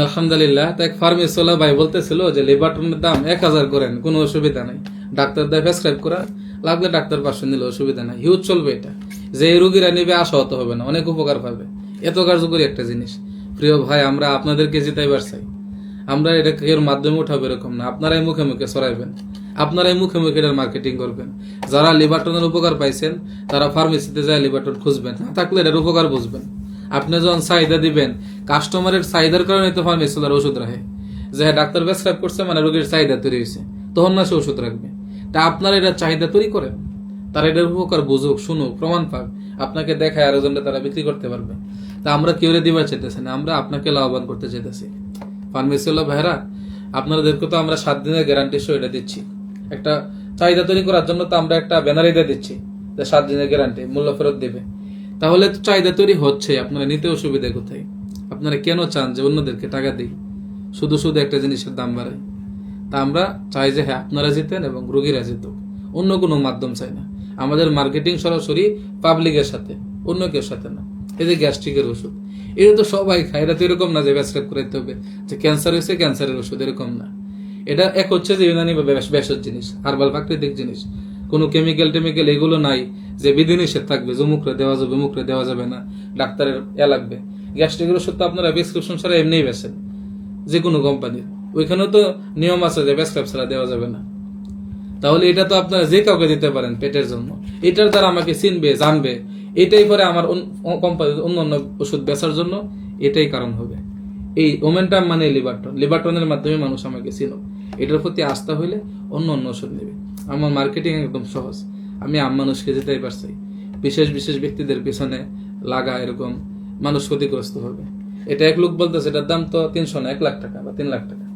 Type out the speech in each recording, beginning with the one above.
আলহামদুলিল্লাহ। তো এক ভাই বলতেছিল যে দাম এক হাজার করেন, কোনো অসুবিধা নাই। ডাক্তার দেয় প্রেসক্রাইব করা, লাগলে ডাক্তার পাশে নিলে অসুবিধা নাই। হিউজ চলবে এটা। যে রুগীরা নেবে হবে না। অনেক উপকার পাবে। এত কার্যকরী একটা জিনিস। প্রিয় ভাই, আমরা আপনাদেরকে জিতাইবার চাই। আমরা এর মাধ্যমে উঠাবো এরকম না। আপনারাই মুখে মুখে সরাইবেন আপনারাই মুখে মুখে এটার মার্কেটিং করবেন। যারা লিবার্টনের উপকার পাইছেন, তারা ফার্মেসিতে যায় লিবার্টন খুঁজবেন। না থাকলে এটার উপকার বুঝবেন। আপনি যখন চাহিদা দিবেন কাস্টমারের চাহিদার কারণে তো ফার্মেসিওয়ালার ওষুধ রাখে। যে হ্যাঁ ডাক্তার প্রেসক্রাইব করছে মানে রোগীর চাহিদা তৈরি হয়েছে, তখন না সে ওষুধ রাখবে। তা আপনারা এটা চাহিদা তৈরি করেন। তারা এটার উপকার বুঝুক, শুনুক, প্রমাণ পাক। আপনাকে দেখায় আরও জনটা তারা বিক্রি করতে পারবে। তা আমরা কেউ দিবার চাইতেছি না, আমরা আপনাকে লাভবান করতে চাইতেছি। ফার্মেসিওয়ালা ভাইরা আপনাদেরকে তো আমরা সাত দিনের গ্যারান্টি সহ এটা দিচ্ছি। একটা চাহিদা তৈরি করার জন্য তো আমরা একটা ব্যানার এটা দিচ্ছি, যে সাত দিনের গ্যারান্টি মূল্য ফেরত দেবে। তাহলে তো চাহিদা তৈরি হচ্ছে আপনারা নিতে অসুবিধা কোথায়? আপনারা কেন চান যে অন্যদেরকে টাকা দিই? শুধু শুধু একটা জিনিসের দাম বাড়ায় তা আমরা চাই যে হ্যাঁ আপনারা জিতেন এবং রোগীরা জিতুক। অন্য কোনো মাধ্যম চাই না। আমাদের মার্কেটিং সরাসরি পাবলিকের সাথে, অন্য কেউ সাথে না। এই যে গ্যাস্ট্রিকের ওষুধ, এটা তো সবাই খায়। এটা তো এরকম না যে প্রেসক্রাইব করাইতে হবে যে ক্যান্সার হয়েছে, ক্যান্সারের ওষুধ, এরকম না। এটা এক হচ্ছে যে ইউনানি বা বেশ- জিনিস, হার্বাল প্রাকৃতিক জিনিস। কোনো কেমিক্যাল টেমিক্যাল এগুলো নাই যে বিধিনিষেধ থাকবে জমুকরে দেওয়া যাবে মুখরে দেওয়া যাবে না। ডাক্তারের এ লাগবে। গ্যাস্ট্রিকের ওষুধ তো আপনারা প্রেসক্রিপশন ছাড়া এমনিই বেছেন যে কোনো কোম্পানির ওইখানেও তো নিয়ম আছে যে প্রেসক্রাইব ছাড়া দেওয়া যাবে না। তাহলে এটা তো আপনারা যে কাউকে দিতে পারেন পেটের জন্য, এটার দ্বারা আমাকে চিনবে, জানবে, এটাই পরে আমার কোম্পানি অন্য অন্য ওষুধ বেচার জন্য এটাই কারণ হবে। এই ওমেন্টাম মানে লিবার্টন লিবার্টনের মাধ্যমে মানুষ আমাকে চিনো। এটার প্রতি আস্থা হইলে অন্য অন্য ওষুধ নেবে। আমার মার্কেটিং একদম সহজ। আমি আম মানুষকে যেতেই পারছি, বিশেষ বিশেষ ব্যক্তিদের পিছনে লাগা এরকম মানুষ ক্ষতিগ্রস্ত হবে। এটা এক লোক বলতেছে, এটার দাম তো তিনশো না, এক লাখ টাকা বা তিন লাখ টাকা।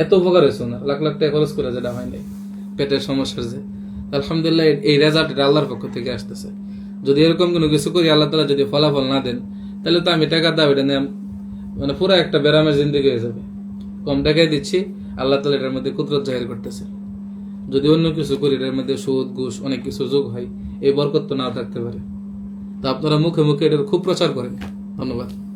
এত উপকার হয়েছে না লাখ লাখ টাকা খরচ করে যেটা হয় নাই, পেটের সমস্যার যে। আলহামদুলিল্লাহ, এই- রেজাল্ট এটা আল্লাহর পক্ষ থেকে আসতেছে। যদি এরকম কোনো কিছু করি, আল্লাহ তালা যদি ফলাফল না দেন, তাহলে তো আমি টাকা দাও, এটা নিয়ে মানে পুরো একটা ব্যারামের জিন্দিগি হয়ে যাবে। কম টাকায় দিচ্ছি, আল্লাহ তালা এটার মধ্যে কুদরত জাহির করতেছে। যদি অন্য কিছু করি, এটার মধ্যে সুদ, ঘুষ, অনেক কিছু যোগ হয়, এই বরকত তো নাও থাকতে পারে। তো আপনারা মুখে মুখে এটার খুব প্রচার করেন। ধন্যবাদ।